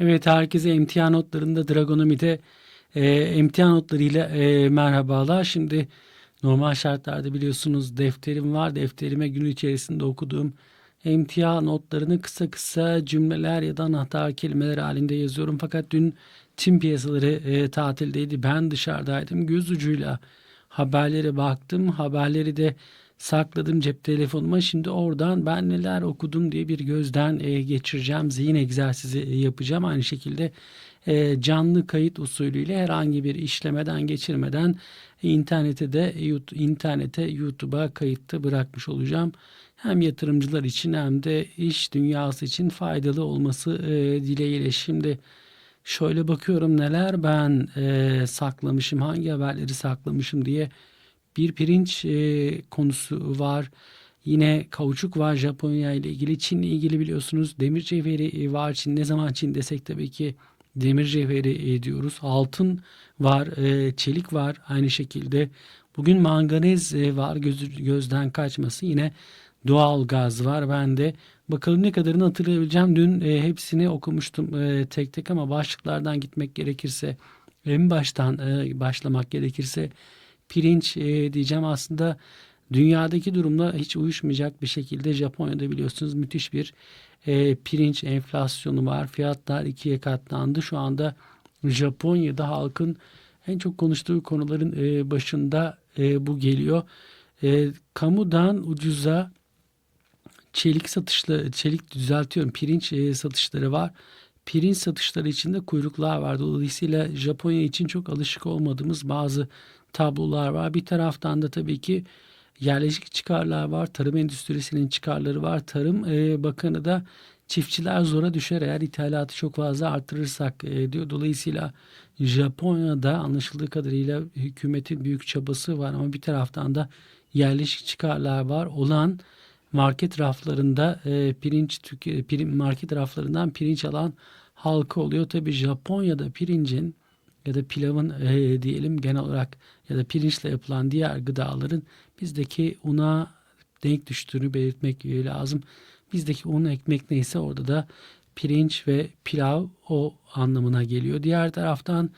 Evet herkese emtia notlarında Dragonomi'de e, emtia notlarıyla e, merhabalar. Şimdi normal şartlarda biliyorsunuz defterim var. Defterime gün içerisinde okuduğum emtia notlarını kısa kısa cümleler ya da anahtar kelimeler halinde yazıyorum. Fakat dün tüm piyasaları e, tatildeydi. Ben dışarıdaydım. Göz ucuyla haberlere baktım. Haberleri de sakladım cep telefonuma. Şimdi oradan ben neler okudum diye bir gözden e, geçireceğim. Zihin egzersizi e, yapacağım. Aynı şekilde e, canlı kayıt usulüyle herhangi bir işlemeden geçirmeden internete de internete YouTube'a kayıtta bırakmış olacağım. Hem yatırımcılar için hem de iş dünyası için faydalı olması e, dileğiyle. Şimdi şöyle bakıyorum neler ben e, saklamışım, hangi haberleri saklamışım diye bir pirinç e, konusu var. Yine kauçuk var Japonya ile ilgili. Çin'le ilgili biliyorsunuz demir cevheri e, var. Çin ne zaman Çin desek tabii ki demir cevheri e, diyoruz. Altın var, e, çelik var aynı şekilde. Bugün manganez e, var gözü, gözden kaçması. Yine doğal gaz var. Ben de bakalım ne kadarını hatırlayabileceğim. Dün e, hepsini okumuştum e, tek tek ama başlıklardan gitmek gerekirse en baştan e, başlamak gerekirse pirinç e, diyeceğim aslında dünyadaki durumla hiç uyuşmayacak bir şekilde Japonya'da biliyorsunuz müthiş bir e, pirinç enflasyonu var. Fiyatlar ikiye katlandı. Şu anda Japonya'da halkın en çok konuştuğu konuların e, başında e, bu geliyor. E, kamudan ucuza çelik satışları, çelik düzeltiyorum pirinç e, satışları var. Pirinç satışları içinde kuyruklar var. Dolayısıyla Japonya için çok alışık olmadığımız bazı tablolar var. Bir taraftan da tabii ki yerleşik çıkarlar var. Tarım endüstrisinin çıkarları var. Tarım e, Bakanı da çiftçiler zora düşer eğer ithalatı çok fazla artırırsak e, diyor. Dolayısıyla Japonya'da anlaşıldığı kadarıyla hükümetin büyük çabası var ama bir taraftan da yerleşik çıkarlar var. Olan market raflarında e, pirinç pirin, market raflarından pirinç alan halka oluyor. Tabii Japonya'da pirincin ya da pilavın e, diyelim genel olarak ya da pirinçle yapılan diğer gıdaların bizdeki una denk düştüğünü belirtmek lazım. Bizdeki un ekmek neyse orada da pirinç ve pilav o anlamına geliyor. Diğer taraftan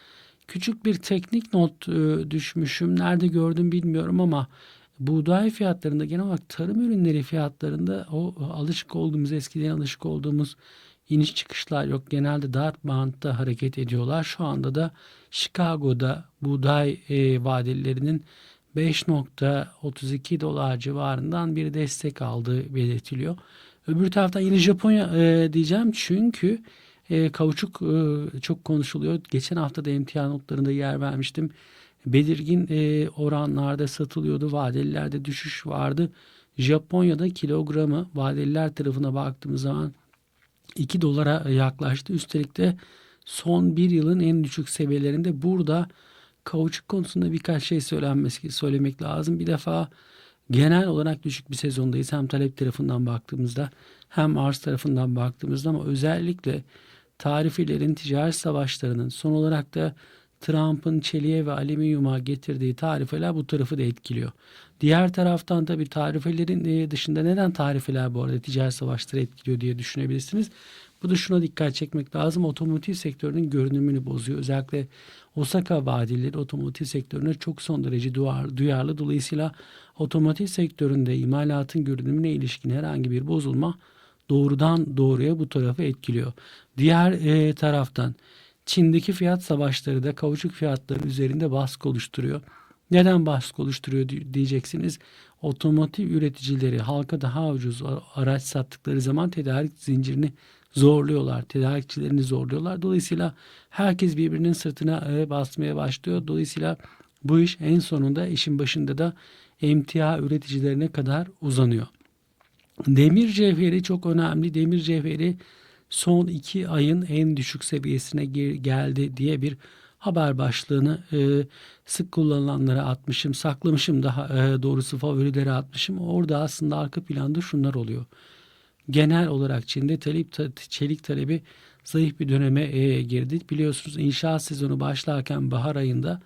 küçük bir teknik not e, düşmüşüm. Nerede gördüm bilmiyorum ama buğday fiyatlarında genel olarak tarım ürünleri fiyatlarında o alışık olduğumuz eskiden alışık olduğumuz iniş çıkışlar yok. Genelde dar bantta hareket ediyorlar. Şu anda da Chicago'da buğday e, vadelilerinin 5.32 dolar civarından bir destek aldığı belirtiliyor. Öbür taraftan yine Japonya e, diyeceğim çünkü e, kauçuk e, çok konuşuluyor. Geçen hafta da emtia notlarında yer vermiştim. Belirgin e, oranlarda satılıyordu. Vadelilerde düşüş vardı. Japonya'da kilogramı vadeliler tarafına baktığımız zaman 2 dolara yaklaştı. Üstelik de son bir yılın en düşük seviyelerinde burada kauçuk konusunda birkaç şey söylenmesi söylemek lazım. Bir defa genel olarak düşük bir sezondayız. Hem talep tarafından baktığımızda hem arz tarafından baktığımızda ama özellikle tarifelerin ticaret savaşlarının son olarak da Trump'ın çeliğe ve alüminyuma getirdiği tarifeler bu tarafı da etkiliyor. Diğer taraftan tabii tarifelerin e, dışında neden tarifeler bu arada ticaret savaşları etkiliyor diye düşünebilirsiniz. Bu da şuna dikkat çekmek lazım. Otomotiv sektörünün görünümünü bozuyor. Özellikle Osaka vadileri otomotiv sektörüne çok son derece duyar, duyarlı. Dolayısıyla otomotiv sektöründe imalatın görünümüne ilişkin herhangi bir bozulma doğrudan doğruya bu tarafı etkiliyor. Diğer e, taraftan Çin'deki fiyat savaşları da kauçuk fiyatları üzerinde baskı oluşturuyor. Neden baskı oluşturuyor diyeceksiniz. Otomotiv üreticileri halka daha ucuz araç sattıkları zaman tedarik zincirini zorluyorlar. Tedarikçilerini zorluyorlar. Dolayısıyla herkes birbirinin sırtına e, basmaya başlıyor. Dolayısıyla bu iş en sonunda işin başında da emtia üreticilerine kadar uzanıyor. Demir cevheri çok önemli. Demir cevheri son iki ayın en düşük seviyesine geldi diye bir haber başlığını e, sık kullanılanlara atmışım, saklamışım daha e, doğrusu favorilere atmışım. Orada aslında arka planda şunlar oluyor. Genel olarak Çin'de talep, çelik talebi zayıf bir döneme e, girdi. Biliyorsunuz inşaat sezonu başlarken bahar ayında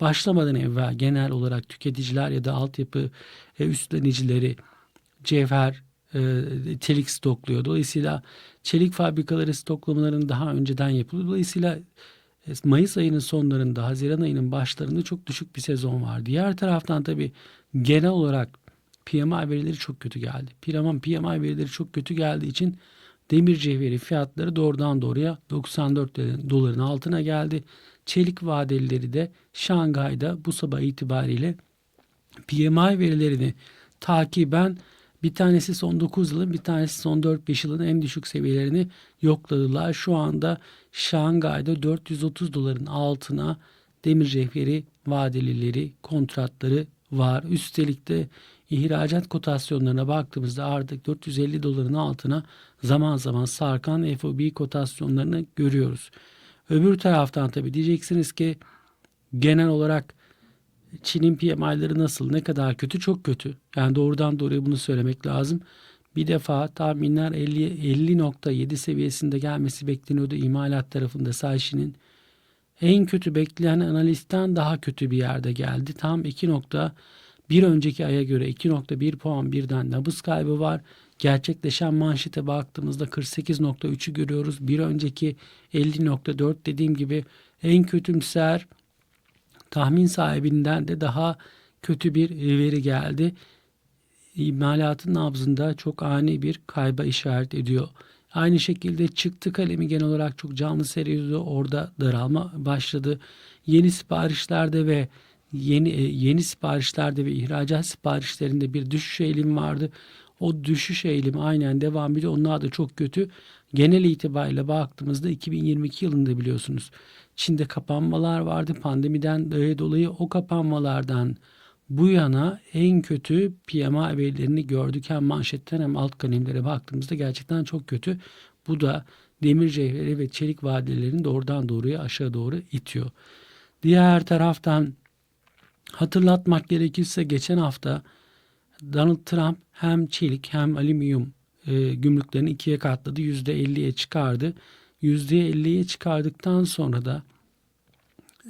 başlamadan evvel genel olarak tüketiciler ya da altyapı e, üstlenicileri cevher, çelik stokluyor. Dolayısıyla çelik fabrikaları stoklamaların daha önceden yapılıyor. Dolayısıyla e, Mayıs ayının sonlarında, Haziran ayının başlarında çok düşük bir sezon var. Diğer taraftan tabii genel olarak PMI verileri çok kötü geldi. PMI, PMI verileri çok kötü geldiği için demir cevheri fiyatları doğrudan doğruya 94 doların altına geldi. Çelik vadelileri de Şangay'da bu sabah itibariyle PMI verilerini takiben bir tanesi son 9 yılın bir tanesi son 4-5 yılın en düşük seviyelerini yokladılar. Şu anda Şangay'da 430 doların altına demir cevheri vadelileri kontratları var. Üstelik de ihracat kotasyonlarına baktığımızda artık 450 doların altına zaman zaman sarkan FOB kotasyonlarını görüyoruz. Öbür taraftan tabi diyeceksiniz ki genel olarak Çin'in PMI'ları nasıl, ne kadar kötü, çok kötü. Yani doğrudan doğruya bunu söylemek lazım. Bir defa tahminler 50 50.7 seviyesinde gelmesi bekleniyordu imalat tarafında Sayşi'nin. En kötü bekleyen analistten daha kötü bir yerde geldi. Tam 2 nokta bir önceki aya göre 2.1 puan birden nabız kaybı var. Gerçekleşen manşete baktığımızda 48.3'ü görüyoruz. Bir önceki 50.4 dediğim gibi en kötümser tahmin sahibinden de daha kötü bir veri geldi. İmalatın nabzında çok ani bir kayba işaret ediyor. Aynı şekilde çıktı kalemi genel olarak çok canlı seyrediyordu. Orada daralma başladı. Yeni siparişlerde ve yeni e, yeni siparişlerde ve ihracat siparişlerinde bir düşüş eğilimi vardı. O düşüş eğilimi aynen devam ediyor. Onlar da çok kötü. Genel itibariyle baktığımızda 2022 yılında biliyorsunuz Çin'de kapanmalar vardı. Pandemiden dolayı o kapanmalardan bu yana en kötü PMI verilerini gördük. Hem manşetten hem alt kalemlere baktığımızda gerçekten çok kötü. Bu da demir cevheri ve çelik vadelerini doğrudan doğruya aşağı doğru itiyor. Diğer taraftan hatırlatmak gerekirse geçen hafta Donald Trump hem çelik hem alüminyum e, gümrüklerini ikiye katladı. %50'ye çıkardı. %50'ye çıkardıktan sonra da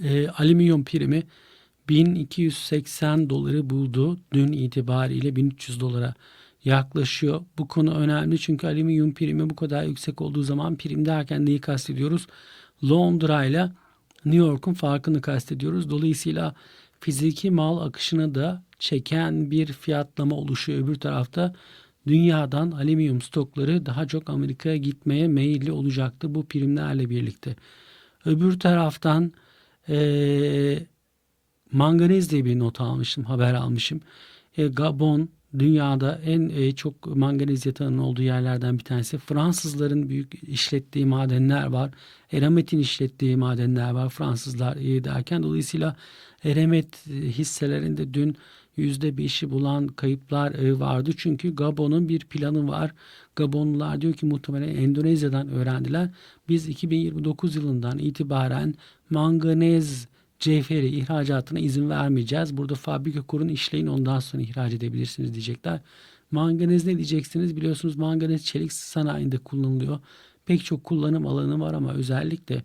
e, alüminyum primi 1280 doları buldu. Dün itibariyle 1300 dolara yaklaşıyor. Bu konu önemli çünkü alüminyum primi bu kadar yüksek olduğu zaman prim derken neyi kastediyoruz? Londra ile New York'un farkını kastediyoruz. Dolayısıyla fiziki mal akışını da çeken bir fiyatlama oluşuyor. Öbür tarafta dünyadan alüminyum stokları daha çok Amerika'ya gitmeye meyilli olacaktı bu primlerle birlikte. Öbür taraftan e, manganiz diye bir not almışım, haber almışım. E, Gabon dünyada en e, çok manganiz yatağının olduğu yerlerden bir tanesi. Fransızların büyük işlettiği madenler var. Eramet'in işlettiği madenler var. Fransızlar iyi derken dolayısıyla Eramet hisselerinde dün %5'i bulan kayıplar e, vardı. Çünkü Gabon'un bir planı var. Gabonlular diyor ki muhtemelen Endonezya'dan öğrendiler. Biz 2029 yılından itibaren manganez cevheri ihracatına izin vermeyeceğiz. Burada fabrika kurun işleyin ondan sonra ihraç edebilirsiniz diyecekler. Manganez ne diyeceksiniz? Biliyorsunuz manganez çelik sanayinde kullanılıyor. Pek çok kullanım alanı var ama özellikle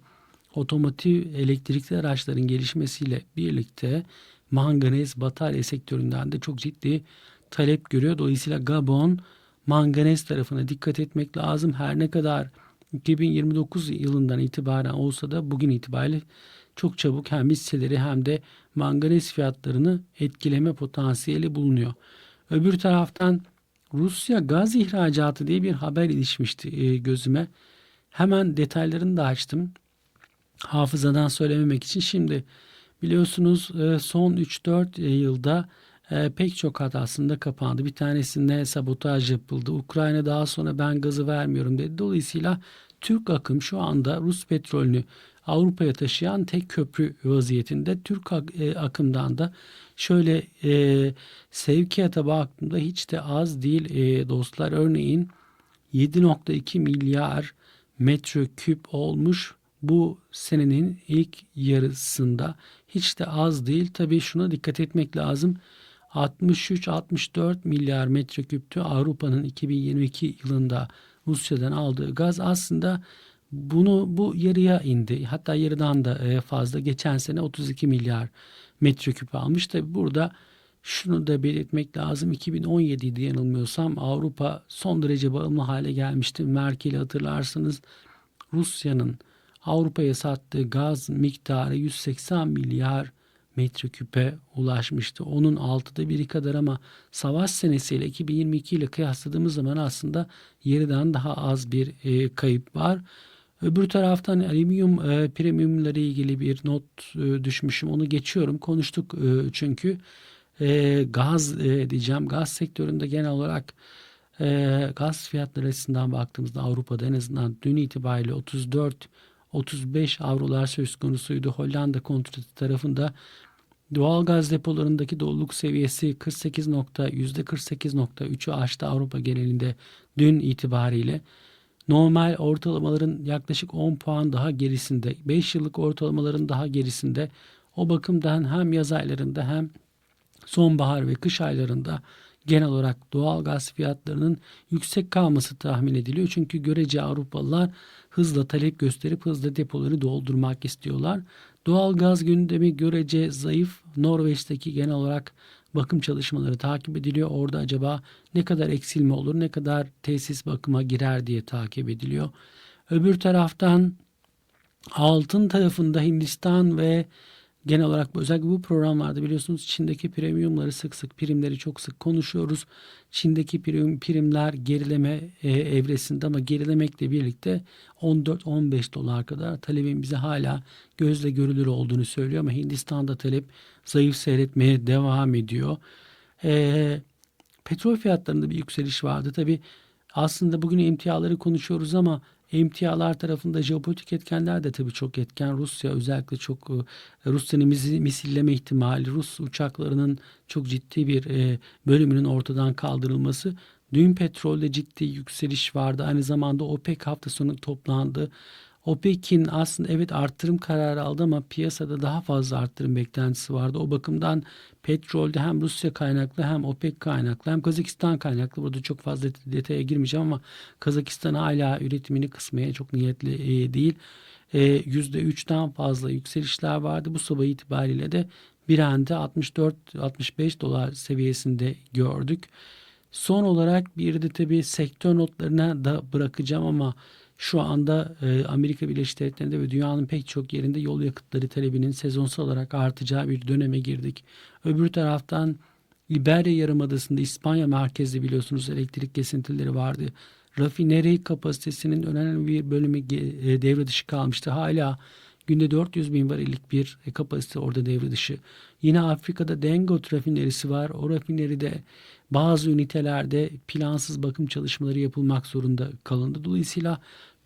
otomotiv elektrikli araçların gelişmesiyle birlikte manganez batarya sektöründen de çok ciddi talep görüyor. Dolayısıyla Gabon manganez tarafına dikkat etmek lazım. Her ne kadar 2029 yılından itibaren olsa da bugün itibariyle çok çabuk hem hisseleri hem de manganez fiyatlarını etkileme potansiyeli bulunuyor. Öbür taraftan Rusya gaz ihracatı diye bir haber ilişmişti e, gözüme. Hemen detaylarını da açtım. Hafızadan söylememek için şimdi biliyorsunuz e, son 3-4 e, yılda pek çok hat aslında kapandı. Bir tanesinde sabotaj yapıldı. Ukrayna daha sonra ben gazı vermiyorum dedi. Dolayısıyla Türk akım şu anda Rus petrolünü Avrupa'ya taşıyan tek köprü vaziyetinde. Türk e, akımdan da şöyle e, sevkiyata baktığımda hiç de az değil e, dostlar. Örneğin 7.2 milyar metreküp olmuş bu senenin ilk yarısında hiç de az değil. Tabii şuna dikkat etmek lazım. 63-64 milyar metreküptü Avrupa'nın 2022 yılında Rusya'dan aldığı gaz aslında bunu bu yarıya indi. Hatta yarıdan da e, fazla. Geçen sene 32 milyar metreküp almış. Tabi burada şunu da belirtmek lazım. 2017'de yanılmıyorsam Avrupa son derece bağımlı hale gelmişti. Merkel'i hatırlarsınız. Rusya'nın Avrupa'ya sattığı gaz miktarı 180 milyar metreküpe ulaşmıştı. Onun altıda biri kadar ama savaş senesiyle 2022 ile kıyasladığımız zaman aslında yeriden daha az bir e, kayıp var. Öbür taraftan alüminyum e, premiumları ilgili bir not e, düşmüşüm. Onu geçiyorum. Konuştuk e, çünkü e, gaz e, diyeceğim. Gaz sektöründe genel olarak e, gaz fiyatları açısından baktığımızda Avrupa'da en azından dün itibariyle 34 35 avrolar söz konusuydu. Hollanda kontratı tarafında doğal gaz depolarındaki doluluk seviyesi 48 nokta %48.3'ü aştı Avrupa genelinde dün itibariyle. Normal ortalamaların yaklaşık 10 puan daha gerisinde, 5 yıllık ortalamaların daha gerisinde. O bakımdan hem yaz aylarında hem sonbahar ve kış aylarında genel olarak doğal gaz fiyatlarının yüksek kalması tahmin ediliyor. Çünkü görece Avrupalılar hızla talep gösterip hızla depoları doldurmak istiyorlar. Doğal gaz gündemi görece zayıf. Norveç'teki genel olarak bakım çalışmaları takip ediliyor. Orada acaba ne kadar eksilme olur, ne kadar tesis bakıma girer diye takip ediliyor. Öbür taraftan altın tarafında Hindistan ve genel olarak özellikle bu programlarda biliyorsunuz Çin'deki premiumları sık sık primleri çok sık konuşuyoruz. Çin'deki prim, primler gerileme e, evresinde ama gerilemekle birlikte 14-15 dolar kadar talebin bize hala gözle görülür olduğunu söylüyor ama Hindistan'da talep zayıf seyretmeye devam ediyor. E, petrol fiyatlarında bir yükseliş vardı. Tabi aslında bugün emtiaları konuşuyoruz ama emtialar tarafında jeopolitik etkenler de tabii çok etken. Rusya özellikle çok e, Rusya'nın misilleme ihtimali, Rus uçaklarının çok ciddi bir e, bölümünün ortadan kaldırılması. Dün petrolde ciddi yükseliş vardı. Aynı zamanda OPEC hafta sonu toplandı. OPEC'in aslında evet arttırım kararı aldı ama piyasada daha fazla arttırım beklentisi vardı. O bakımdan petrolde hem Rusya kaynaklı hem OPEC kaynaklı hem Kazakistan kaynaklı. Burada çok fazla detaya girmeyeceğim ama Kazakistan hala üretimini kısmaya çok niyetli e, değil. %3'ten fazla yükselişler vardı. Bu sabah itibariyle de bir anda 64-65 dolar seviyesinde gördük. Son olarak bir de tabii sektör notlarına da bırakacağım ama şu anda e, Amerika Birleşik Devletleri'nde ve dünyanın pek çok yerinde yol yakıtları talebinin sezonsal olarak artacağı bir döneme girdik. Öbür taraftan İberya Yarımadası'nda İspanya merkezli biliyorsunuz elektrik kesintileri vardı. Rafineri kapasitesinin önemli bir bölümü e, devre dışı kalmıştı. Hala günde 400 bin varillik bir e, kapasite orada devre dışı. Yine Afrika'da Dengot rafinerisi var. O rafineride bazı ünitelerde plansız bakım çalışmaları yapılmak zorunda kalındı. Dolayısıyla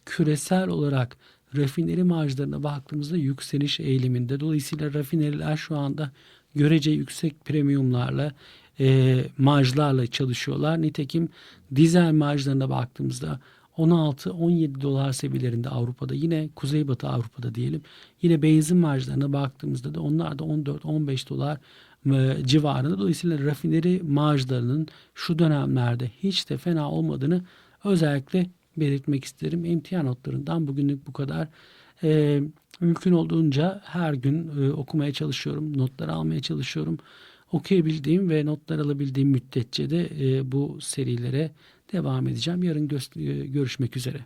küresel olarak rafineri marjlarına baktığımızda yükseliş eğiliminde. Dolayısıyla rafineriler şu anda görece yüksek premiumlarla e, marjlarla çalışıyorlar. Nitekim dizel marjlarına baktığımızda 16-17 dolar seviyelerinde Avrupa'da yine Kuzeybatı Avrupa'da diyelim. Yine benzin marjlarına baktığımızda da onlar da 14-15 dolar e, civarında. Dolayısıyla rafineri marjlarının şu dönemlerde hiç de fena olmadığını özellikle belirtmek isterim. Emtia notlarından bugünlük bu kadar. Ee, mümkün olduğunca her gün e, okumaya çalışıyorum. Notlar almaya çalışıyorum. Okuyabildiğim ve notlar alabildiğim müddetçe de e, bu serilere devam edeceğim. Yarın gö- görüşmek üzere.